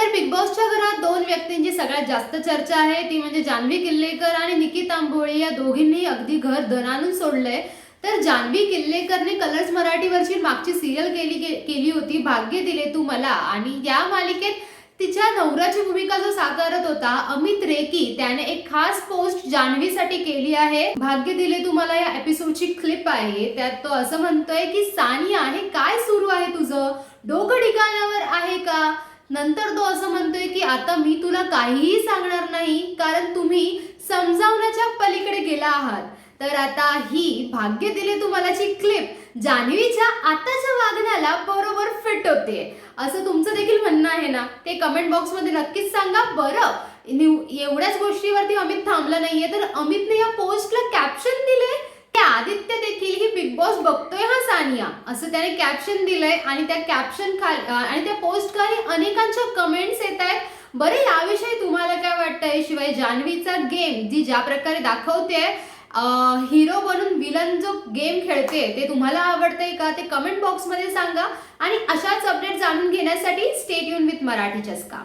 तर बिग बॉसच्या घरात दोन व्यक्तींची सगळ्यात जास्त चर्चा आहे. ती म्हणजे जान्हवी किल्लेकर आणि निकित तांबोळे. या दोघींनी अगदी घर धनानून सोडलंय. तर जान्हवी किल्लेकरने कलर्स मराठीवरची मागची सिरियल केली केली होती. भाग्य दिले तू मला. आणि या मालिकेत तिच्या नवऱ्याची भूमिका जो साकारत होता अमित रेकी त्याने एक खास पोस्ट जान्हवीसाठी केली आहे. भाग्य दिले तुम्हाला या एपिसोडची क्लिप आहे. त्यात तो असं म्हणतोय की सानिया हे काय सुरू आहे तुझं? डोकं ठिकाणावर आहे नंतर तो असं म्हणतोय की आता मी तुला काहीही सांगणार नाही कारण तुम्ही समजावण्याच्या पलीकडे गेला आहात. तर आता ही भाग्य दिले तुम्हालाची क्लिप जान्हवीच्या आताच्या वागण्याला बरोबर फिट होते. असं तुमचं देखील म्हणणं आहे ना? ते कमेंट बॉक्समध्ये नक्कीच सांगा बरं. एवढ्याच गोष्टीवरती अमित थांबला नाहीये तर अमितने या पोस्टला कॅप्शन दिले की आदित्य देखील ही बिग बॉस बघतोय हा सानिया. असं त्याने कॅप्शन दिलंय आणि त्या कॅप्शन खाली आणि त्या पोस्ट खाली अनेकांच्या कमेंट्स येत आहेत. बरे याविषयी तुम्हाला काय वाटतंय? शिवाय जान्हवीचा गेम जी ज्या प्रकारे दाखवते हिरो बनून विलन जो गेम खेळते ते तुम्हाला आवडतंय का? ते कमेंट बॉक्समध्ये सांगा. आणि अशाच अपडेट जाणून घेण्यासाठी स्टेट युन विथ मराठी चस्का.